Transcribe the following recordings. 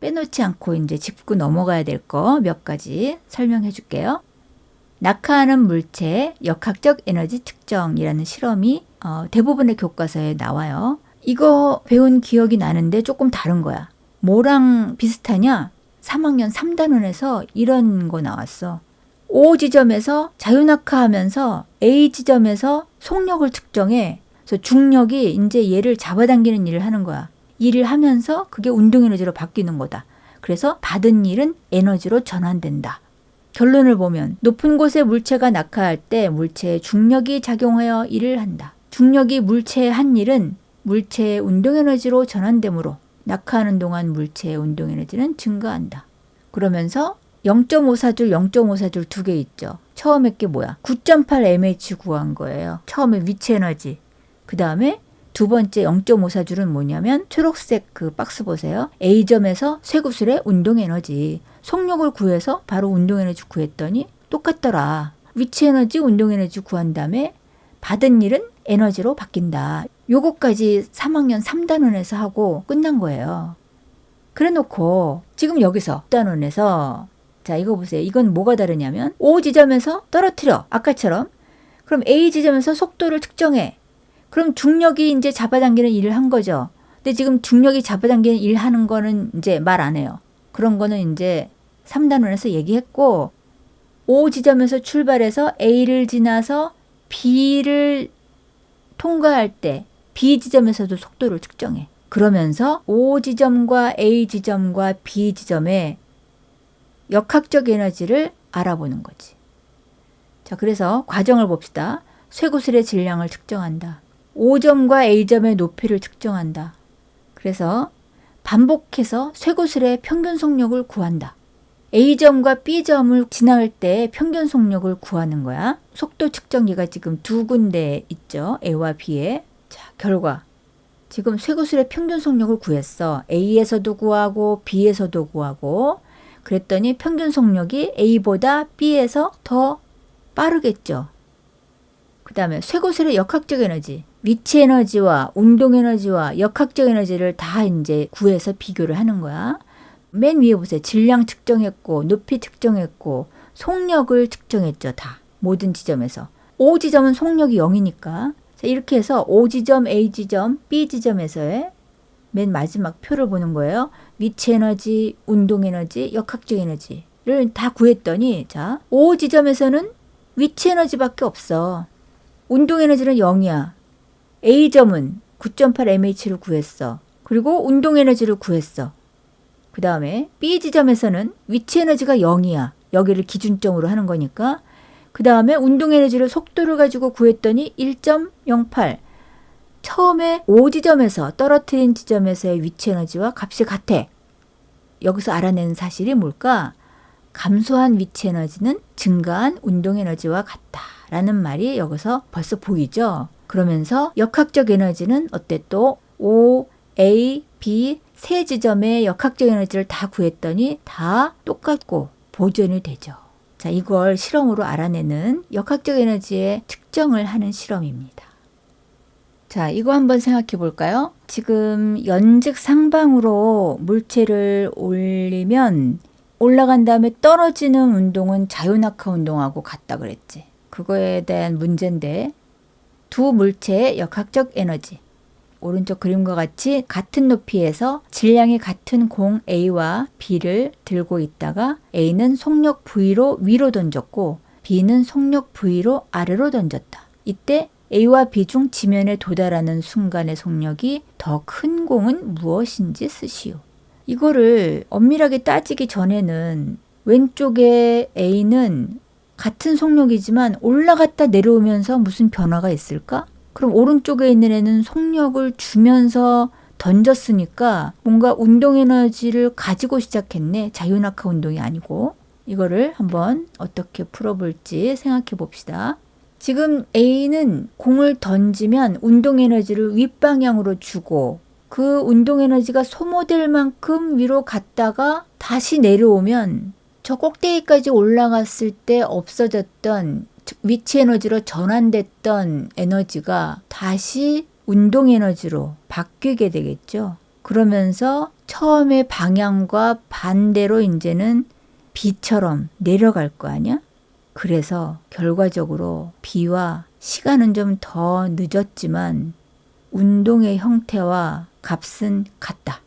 빼놓지 않고 이제 짚고 넘어가야 될 거 몇 가지 설명해 줄게요. 낙하하는 물체의 역학적 에너지 특정이라는 실험이 어, 대부분의 교과서에 나와요. 이거 배운 기억이 나는데 조금 다른 거야. 뭐랑 비슷하냐? 3학년 3단원에서 이런 거 나왔어. O 지점에서 자유낙하하면서 A 지점에서 속력을 측정해. 그래서 중력이 이제 얘를 잡아당기는 일을 하는 거야. 일을 하면서 그게 운동 에너지로 바뀌는 거다. 그래서 받은 일은 에너지로 전환된다. 결론을 보면 높은 곳에 물체가 낙하할 때 물체의 중력이 작용하여 일을 한다. 중력이 물체에 한 일은 물체의 운동 에너지로 전환되므로 낙하하는 동안 물체의 운동 에너지는 증가한다. 그러면서 0.54줄, 0.54줄 두 개 있죠. 처음에 게 뭐야? 9.8mH 구한 거예요. 처음에 위치 에너지. 그 다음에 두 번째 0.54줄은 뭐냐면 초록색 그 박스 보세요. A점에서 쇠구슬의 운동 에너지. 속력을 구해서 바로 운동 에너지 구했더니 똑같더라. 위치 에너지, 운동 에너지 구한 다음에 받은 일은 에너지로 바뀐다. 요거까지 3학년 3단원에서 하고 끝난 거예요. 그래 놓고 지금 여기서 단원에서 자 이거 보세요. 이건 뭐가 다르냐면 O 지점에서 떨어뜨려 아까처럼 그럼 A 지점에서 속도를 측정해. 그럼 중력이 이제 잡아당기는 일을 한 거죠. 근데 지금 중력이 잡아당기는 일 하는 거는 이제 말 안 해요. 그런 거는 이제 3단원에서 얘기했고 O 지점에서 출발해서 A를 지나서 B를 통과할 때 B 지점에서도 속도를 측정해. 그러면서 O 지점과 A 지점과 B 지점의 역학적 에너지를 알아보는 거지. 자, 그래서 과정을 봅시다. 쇠구슬의 질량을 측정한다. O점과 A점의 높이를 측정한다. 그래서 반복해서 쇠구슬의 평균 속력을 구한다. A점과 B점을 지나갈 때 평균 속력을 구하는 거야. 속도 측정기가 지금 두 군데 있죠. A와 B에. 자, 결과. 지금 쇠구슬의 평균 속력을 구했어. A에서도 구하고 B에서도 구하고 그랬더니 평균 속력이 A보다 B에서 더 빠르겠죠. 그 다음에 쇠구슬의 역학적 에너지, 위치 에너지와 운동 에너지와 역학적 에너지를 다 이제 구해서 비교를 하는 거야. 맨 위에 보세요. 질량 측정했고, 높이 측정했고, 속력을 측정했죠. 다. 모든 지점에서. O 지점은 속력이 0이니까. 자, 이렇게 해서 O 지점, A 지점, B 지점에서의 맨 마지막 표를 보는 거예요. 위치 에너지, 운동 에너지, 역학적 에너지를 다 구했더니 자, O 지점에서는 위치 에너지밖에 없어. 운동 에너지는 0이야. A점은 9.8mH를 구했어. 그리고 운동 에너지를 구했어. 그 다음에 B 지점에서는 위치 에너지가 0이야. 여기를 기준점으로 하는 거니까. 그 다음에 운동 에너지를 속도를 가지고 구했더니 1.08. 처음에 O 지점에서 떨어뜨린 지점에서의 위치 에너지와 값이 같아. 여기서 알아내는 사실이 뭘까? 감소한 위치 에너지는 증가한 운동 에너지와 같다 라는 말이 여기서 벌써 보이죠. 그러면서 역학적 에너지는 어때 또 O, A, B 세 지점의 역학적 에너지를 다 구했더니 다 똑같고 보존이 되죠. 자, 이걸 실험으로 알아내는 역학적 에너지의 측정을 하는 실험입니다. 자, 이거 한번 생각해 볼까요? 지금 연즉 상방으로 물체를 올리면 올라간 다음에 떨어지는 운동은 자유낙하 운동하고 같다 그랬지. 그거에 대한 문제인데 두 물체의 역학적 에너지 오른쪽 그림과 같이 같은 높이에서 질량이 같은 공 A와 B를 들고 있다가 A는 속력 V로 위로 던졌고 B는 속력 V로 아래로 던졌다. 이때 A와 B 중 지면에 도달하는 순간의 속력이 더 큰 공은 무엇인지 쓰시오. 이거를 엄밀하게 따지기 전에는 왼쪽에 A는 같은 속력이지만 올라갔다 내려오면서 무슨 변화가 있을까? 그럼 오른쪽에 있는 애는 속력을 주면서 던졌으니까 뭔가 운동 에너지를 가지고 시작했네. 자유낙하 운동이 아니고. 이거를 한번 어떻게 풀어볼지 생각해 봅시다. 지금 A는 공을 던지면 운동 에너지를 윗방향으로 주고 그 운동 에너지가 소모될 만큼 위로 갔다가 다시 내려오면 저 꼭대기까지 올라갔을 때 없어졌던 위치 에너지로 전환됐던 에너지가 다시 운동 에너지로 바뀌게 되겠죠. 그러면서 처음에 방향과 반대로 이제는 비처럼 내려갈 거 아니야? 그래서 결과적으로 비와 시간은 좀 더 늦었지만 운동의 형태와 값은 같다.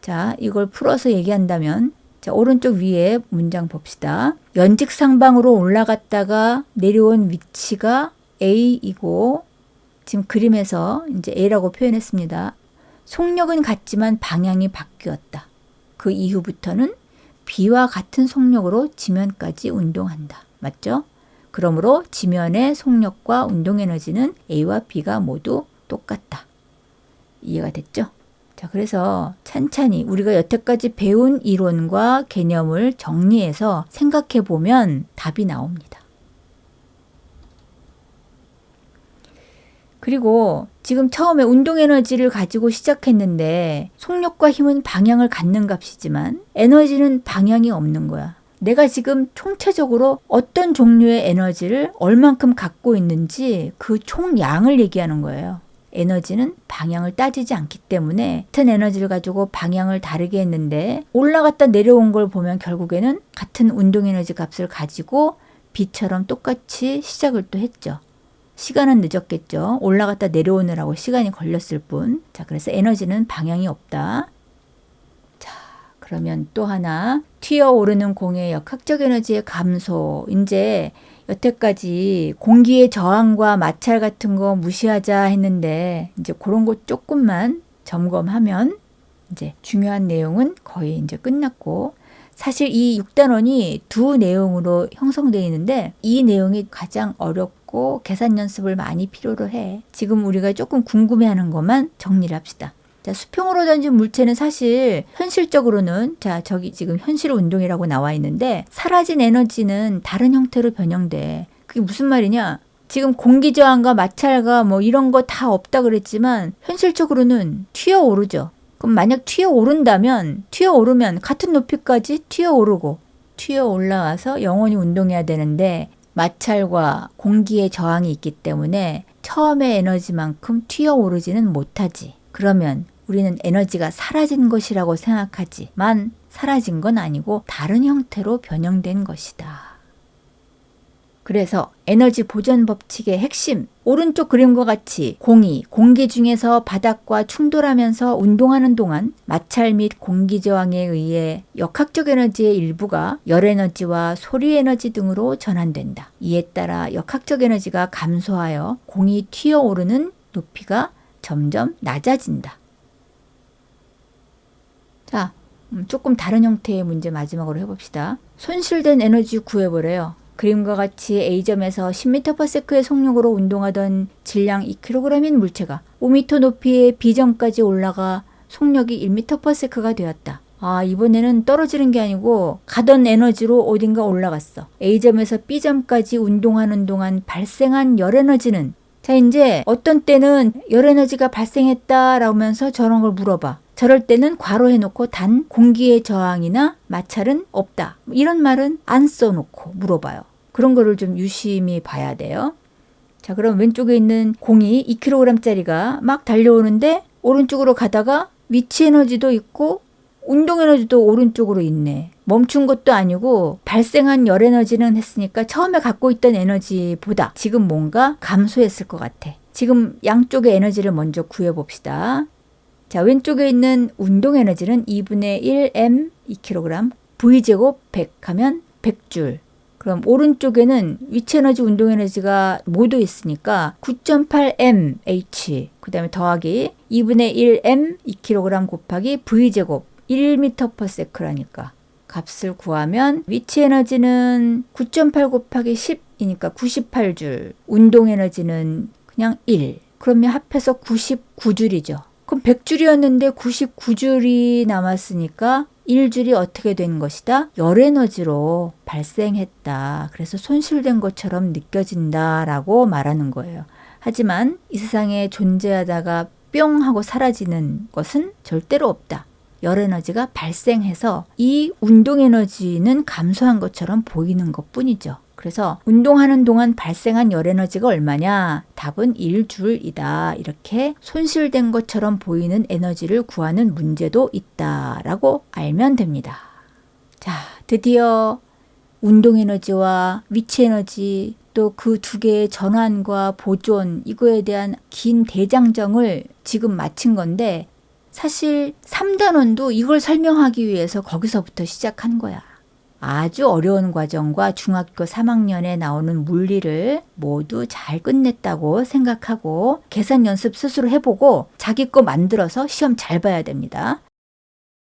자, 이걸 풀어서 얘기한다면 자, 오른쪽 위에 문장 봅시다. 연직 상방으로 올라갔다가 내려온 위치가 A이고 지금 그림에서 이제 A라고 표현했습니다. 속력은 같지만 방향이 바뀌었다. 그 이후부터는 B와 같은 속력으로 지면까지 운동한다. 맞죠? 그러므로 지면의 속력과 운동 에너지는 A와 B가 모두 똑같다. 이해가 됐죠? 자, 그래서 찬찬히 우리가 여태까지 배운 이론과 개념을 정리해서 생각해 보면 답이 나옵니다. 그리고 지금 처음에 운동 에너지를 가지고 시작했는데 속력과 힘은 방향을 갖는 값이지만 에너지는 방향이 없는 거야. 내가 지금 총체적으로 어떤 종류의 에너지를 얼만큼 갖고 있는지 그 총량을 얘기하는 거예요. 에너지는 방향을 따지지 않기 때문에 같은 에너지를 가지고 방향을 다르게 했는데 올라갔다 내려온 걸 보면 결국에는 같은 운동 에너지 값을 가지고 B처럼 똑같이 시작을 또 했죠. 시간은 늦었겠죠. 올라갔다 내려오느라고 시간이 걸렸을 뿐. 자, 그래서 에너지는 방향이 없다. 자, 그러면 또 하나. 튀어 오르는 공의 역학적 에너지의 감소. 이제 여태까지 공기의 저항과 마찰 같은 거 무시하자 했는데 이제 그런 거 조금만 점검하면 이제 중요한 내용은 거의 이제 끝났고 사실 이 6단원이 두 내용으로 형성되어 있는데 이 내용이 가장 어렵고 계산 연습을 많이 필요로 해. 지금 우리가 조금 궁금해하는 것만 정리를 합시다. 자, 수평으로 던진 물체는 사실 현실적으로는 자, 저기 지금 현실 운동이라고 나와 있는데 사라진 에너지는 다른 형태로 변형돼. 그게 무슨 말이냐? 지금 공기 저항과 마찰과 뭐 이런 거 다 없다 그랬지만 현실적으로는 튀어 오르죠. 그럼 만약 튀어 오른다면 튀어 오르면 같은 높이까지 튀어 오르고 튀어 올라와서 영원히 운동해야 되는데 마찰과 공기의 저항이 있기 때문에 처음의 에너지만큼 튀어 오르지는 못하지. 그러면 우리는 에너지가 사라진 것이라고 생각하지만 사라진 건 아니고 다른 형태로 변형된 것이다. 그래서 에너지 보존 법칙의 핵심, 오른쪽 그림과 같이 공이 공기 중에서 바닥과 충돌하면서 운동하는 동안 마찰 및 공기 저항에 의해 역학적 에너지의 일부가 열 에너지와 소리 에너지 등으로 전환된다. 이에 따라 역학적 에너지가 감소하여 공이 튀어오르는 높이가 점점 낮아진다. 자, 음, 조금 다른 형태의 문제 마지막으로 해봅시다. 손실된 에너지 구해보래요. 그림과 같이 A점에서 10m/s의 속력으로 운동하던 질량 2kg인 물체가 5m 높이의 B점까지 올라가 속력이 1m/s가 되었다. 아, 이번에는 떨어지는 게 아니고 가던 에너지로 어딘가 올라갔어. A점에서 B점까지 운동하는 동안 발생한 열 에너지는 자, 이제 어떤 때는 열 에너지가 발생했다라면서 저런 걸 물어봐. 저럴 때는 괄호 해놓고 단 공기의 저항이나 마찰은 없다. 이런 말은 안 써놓고 물어봐요. 그런 거를 좀 유심히 봐야 돼요. 자, 그럼 왼쪽에 있는 공이 2kg짜리가 막 달려오는데 오른쪽으로 가다가 위치 에너지도 있고 운동 에너지도 오른쪽으로 있네. 멈춘 것도 아니고 발생한 열 에너지는 했으니까 처음에 갖고 있던 에너지보다 지금 뭔가 감소했을 것 같아. 지금 양쪽의 에너지를 먼저 구해봅시다. 자, 왼쪽에 있는 운동 에너지는 2분의 1m 2kg, V제곱 100 하면 100줄. 그럼 오른쪽에는 위치 에너지 운동 에너지가 모두 있으니까 9.8m h 그 다음에 더하기 2분의 1m 2kg 곱하기 V제곱 1m/s라니까 값을 구하면 위치 에너지는 9.8 곱하기 10이니까 98줄 운동 에너지는 그냥 1 그러면 합해서 99줄이죠. 그럼 100줄이었는데 99줄이 남았으니까 1줄이 어떻게 된 것이다? 열 에너지로 발생했다. 그래서 손실된 것처럼 느껴진다라고 말하는 거예요. 하지만 이 세상에 존재하다가 뿅 하고 사라지는 것은 절대로 없다. 열 에너지가 발생해서 이 운동 에너지는 감소한 것처럼 보이는 것 뿐이죠. 그래서 운동하는 동안 발생한 열 에너지가 얼마냐? 답은 1줄이다. 이렇게 손실된 것처럼 보이는 에너지를 구하는 문제도 있다라고 알면 됩니다. 자, 드디어 운동 에너지와 위치 에너지 또 그 두 개의 전환과 보존 이거에 대한 긴 대장정을 지금 마친 건데 사실 3단원도 이걸 설명하기 위해서 거기서부터 시작한 거야. 아주 어려운 과정과 중학교 3학년에 나오는 물리를 모두 잘 끝냈다고 생각하고 계산 연습 스스로 해보고 자기 거 만들어서 시험 잘 봐야 됩니다.